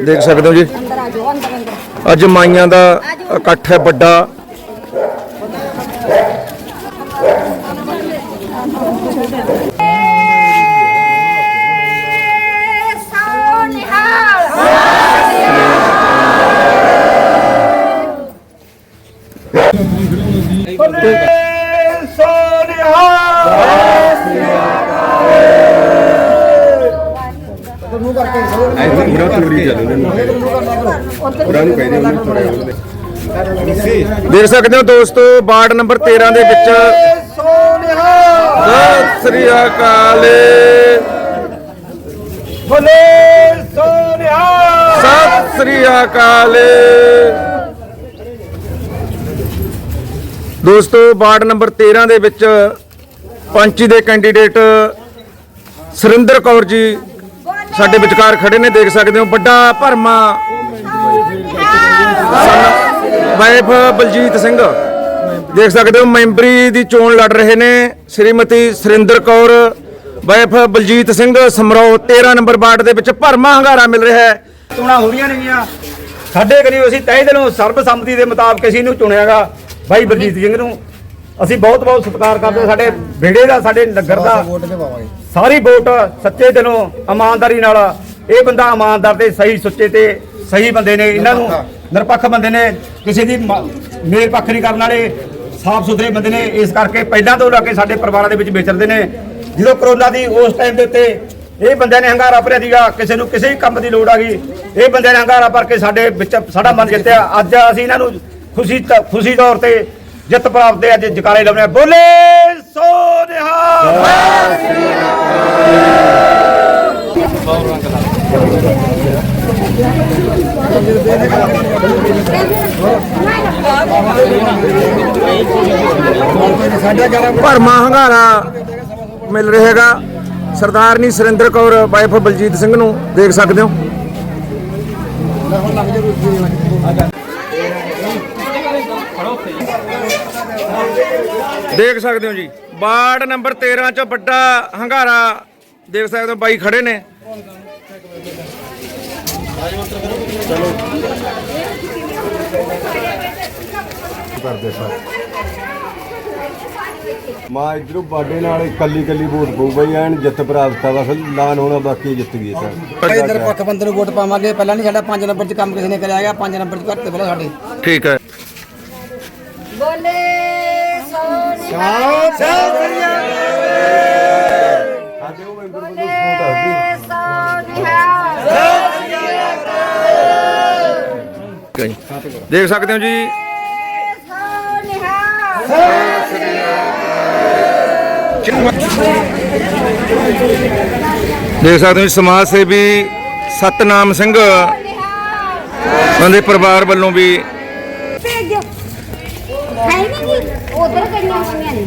ਦੇਖ ਸਕਦੇ ਹੋ ਜੀ। ਅੰਦਰ ਆ ਜਾਓ ਅੰਦਰ ਅੰਦਰ। ਅੱਜ ਮਾਈਆਂ ਦਾ ਇਕੱਠ ਹੈ ਵੱਡਾ। ਪੂਰਾ ਤੋੜੀ ਚੱਲ ਉਹਨਾਂ ਨੂੰ ਪੂਰਾ ਨੂੰ ਕਹਿੰਦੇ ਉਹਨੂੰ ਤੋੜਿਆ ਉਹਨੇ ਦੇਖ ਸਕਦੇ ਹੋ ਦੋਸਤੋ ਵਾਰਡ ਨੰਬਰ 13 ਦੇ ਵਿੱਚ ਸਤਿ ਸ੍ਰੀ ਅਕਾਲ। ਬੋਲੇ ਸੋਨਿਆ। ਸਤਿ ਸ੍ਰੀ ਅਕਾਲ। ਦੋਸਤੋ ਵਾਰਡ ਨੰਬਰ 13 ਦੇ ਵਿੱਚ ਪੰਚੀ ਦੇ ਕੈਂਡੀਡੇਟ ਸੁਰਿੰਦਰ ਕੌਰ ਜੀ ਸਾਡੇ ਵਿਚਕਾਰ ਖੜੇ ਨੇ, ਦੇਖ ਸਕਦੇ ਹੋ, ਵੱਡਾ ਭਰਮਾ। ਵਾਈਫ ਬਲਜੀਤ ਸਿੰਘ। ਦੇਖ ਸਕਦੇ ਹੋ, ਮੈਂਬਰੀ ਦੀ ਚੋਣ ਲੜ ਰਹੇ ਨੇ, Shrimati Surinder Kaur. Wife Baljit Singh ਸਮਰੋ 13 number ward ਦੇ ਵਿੱਚ ਭਰਮਾ ਹੰਗਾਰਾ ਮਿਲ ਰਿਹਾ ਹੈ। ਚੋਣਾਂ ਹੋ ਰਹੀਆਂ ਨੇਗੀਆਂ। ਸਾਡੇ ਕਰੀਬ ਅਸੀਂ ਤਹਿ ਦਿਲੋਂ ਸਰਬਸੰਮਤੀ ਦੇ ਮੁਤਾਬਕ ਅਸੀਂ ਇਹਨੂੰ ਚੁਣਿਆਗਾ ਭਾਈ ਬਲਜੀਤ ਸਿੰਘ ਨੂੰ। ਅਸੀਂ ਬਹੁਤ ਬਹੁਤ ਸਤਿਕਾਰ ਕਰਦੇ ਸਾਡੇ ਵਿਹੜੇ ਦਾ, ਸਾਡੇ ਨਗਰ ਦਾ। ਸਾਰੀ ਵੋਟ ਸੱਚੇ ਦਿਲੋਂ ਇਮਾਨਦਾਰੀ ਨਾਲ ਇਹ ਬੰਦਾ ਇਮਾਨਦਾਰ ਤੇ ਸਹੀ, ਸੁੱਚੇ ਤੇ ਸਹੀ ਬੰਦੇ ਨੇ। ਇਹਨਾਂ ਨੂੰ ਨਿਰਪੱਖ ਬੰਦੇ ਨੇ। ਕਿਸੇ ਦੀ ਮ- ਮੇਲ ਪੱਖ ਨਹੀਂ ਕਰਨ ਵਾਲੇ, ਸਾਫ਼ ਸੁਥਰੇ ਬੰਦੇ ਨੇ। ਇਸ ਕਰਕੇ ਪਹਿਲਾਂ ਤੋਂ ਲੈ ਕੇ ਸਾਡੇ ਪਰਿਵਾਰਾਂ ਦੇ ਵਿੱਚ ਵਿਚਰਦੇ ਨੇ। ਜਦੋਂ ਕਰੋਨਾ ਦੀ ਉਸ ਟਾਈਮ ਦੇ ਉੱਤੇ ਇਹ ਬੰਦਿਆਂ ਨੇ ਹੰਗਾਰਾ ਭਰਿਆ ਸੀਗਾ, ਕਿਸੇ ਨੂੰ ਕਿਸੇ ਵੀ ਕੰਮ ਦੀ ਲੋੜ ਆ ਗਈ। ਇਹ ਬੰਦਿਆਂ ਨੇ ਹੰਗਾਰਾ ਭਰ ਕੇ ਸਾਡੇ ਵਿੱਚ ਸਾਡਾ ਮਨ ਜਿੱਤਿਆ। ਅੱਜ ਅਸੀਂ ਇਹਨਾਂ ਨੂੰ ਖੁਸ਼ੀ ਤ- ਖੁਸ਼ੀ ਤੌਰ ਤੇ ਜਿੱਤ ਪ੍ਰਾਪਤ ਦੇ ਅੱਜ ਜਕਾਰੇ ਲਾਉਣੇ ਆ। ਬੋਲੇ ਸੋ ਨਿਹਾਲ! ਭਰਮਾ ਹੰਗਾਰਾ ਮਿਲ ਰਿਹਾ ਹੈਗਾ। ਸਰਦਾਰਨੀ ਸੁਰਿੰਦਰ ਕੌਰ, ਵਾਈਫ ਬਲਜੀਤ ਸਿੰਘ ਨੂੰ ਦੇਖ ਸਕਦੇ ਹੋ। ਦੇਖ ਸਕਦੇ ਹੋ ਜੀ। ਵਾਰਡ ਨੰਬਰ 13 ਚ ਵੱਡਾ ਹੰਗਾਰਾ ਦੇਖ ਸਕਦੇ ਹੋ। ਬਾਈ ਖੜੇ ਨੇ। ਕਰਦੇ ਸਰ। ਮਾਂ ਇਧਰੋਂ ਬਾਡੇ ਨਾਲ ਇਕੱਲੀ ਇਕੱਲੀ ਵੋਟ ਪਊ ਬਈ ਐਨ ਜਿੱਤ ਪ੍ਰਾਪਤ ਆ ਬਸ ਐਲਾਨ ਹੋਣਾ ਬਾਕੀ ਜਿੱਤ ਗਈ ਸਰ। ਇਧਰ ਪੱਖ ਬੰਦੇ ਨੂੰ ਵੋਟ ਪਾਵਾਂਗੇ ਪਹਿਲਾਂ ਨਹੀਂ ਸਾਡਾ 5 ਨੰਬਰ 'ਚ ਕੰਮ ਕਿਸੇ ਨੇ ਕਰਿਆ ਹੈਗਾ 5 ਨੰਬਰ 'ਚ ਘੱਟ ਤੇ ਪਹਿਲਾਂ ਸਾਡੇ। ਠੀਕ ਹੈ। ਬੋਲੇ ਸੋਨਿਹਾਲ ਸਾਡੇ ਉਹ ਮੈਂਬਰ ਵੱਲੋਂ ਵੋਟ ਆ ਗਈ ਸੋਨਿਹਾਲ ਠੀਕ ਹੈ ਜੀ। ਦੇਖ ਸਕਦੇ ਹੋ ਜੀ। ਦੇਖ ਸਕਦੇ ਹੋ ਜੀ, ਸਮਾਜ ਸੇਵੀ ਸਤਨਾਮ ਸਿੰਘ ਉਹਨਾਂ ਦੇ ਪਰਿਵਾਰ ਵੱਲੋਂ ਵੀ ਭੇਜੋ। ਹੈ ਨਹੀਂ ਉਧਰ ਕਈਆਂ ਹੋਈਆਂ ਨੇ।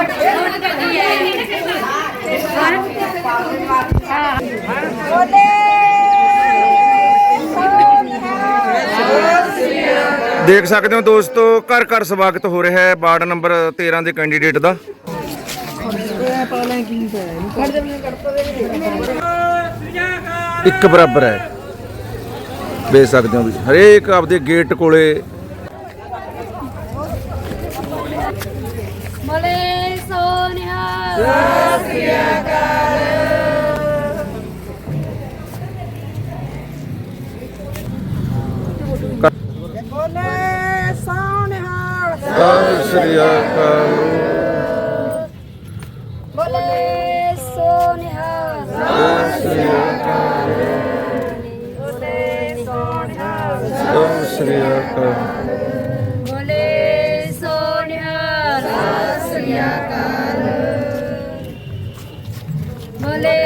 ਅੱਛਾ ਉਹ- ਦੇਖ ਸਕਦੇ ਹੋ ਦੋਸਤੋ, ਘਰ ਘਰ ਸਵਾਗਤ ਹੋ ਰਿਹਾ ਹੈ ਵਾਰਡ ਨੰਬਰ 13 ਦੇ ਕੈਂਡੀਡੇਟ ਦਾ। ਇੱਕ ਬਰਾਬਰ ਹੈ। ਵੇਖ ਸਕਦੇ ਹੋ ਵੀ ਹਰੇਕ ਆਪਦੇ ਗੇਟ ਕੋਲੇ। ਬੋਲੇ ਸੋਨਿਹਾਲ ਸਤਿ ਸ੍ਰੀ ਅਕਾਲ। ਬੋਲੇ ਬੋਲੇ ਸੋਨਿਹਾਲ ਸ੍ਰੀ ਅਕਾਲ ਬੋਲੇ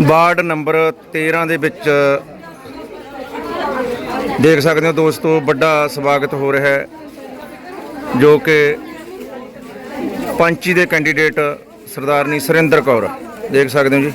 ਵਾਰਡ ਨੰਬਰ 13 ਦੇ ਵਿੱਚ ਦੇਖ ਸਕਦੇ ਹੋ ਦੋਸਤੋ, ਵੱਡਾ ਸਵਾਗਤ ਹੋ ਰਿਹਾ ਹੈ, ਜੋ ਕਿ ਪੰਚੀ ਦੇ ਕੈਂਡੀਡੇਟ ਸਰਦਾਰਨੀ ਸੁਰਿੰਦਰ ਕੌਰ। ਦੇਖ ਸਕਦੇ ਹੋ ਜੀ।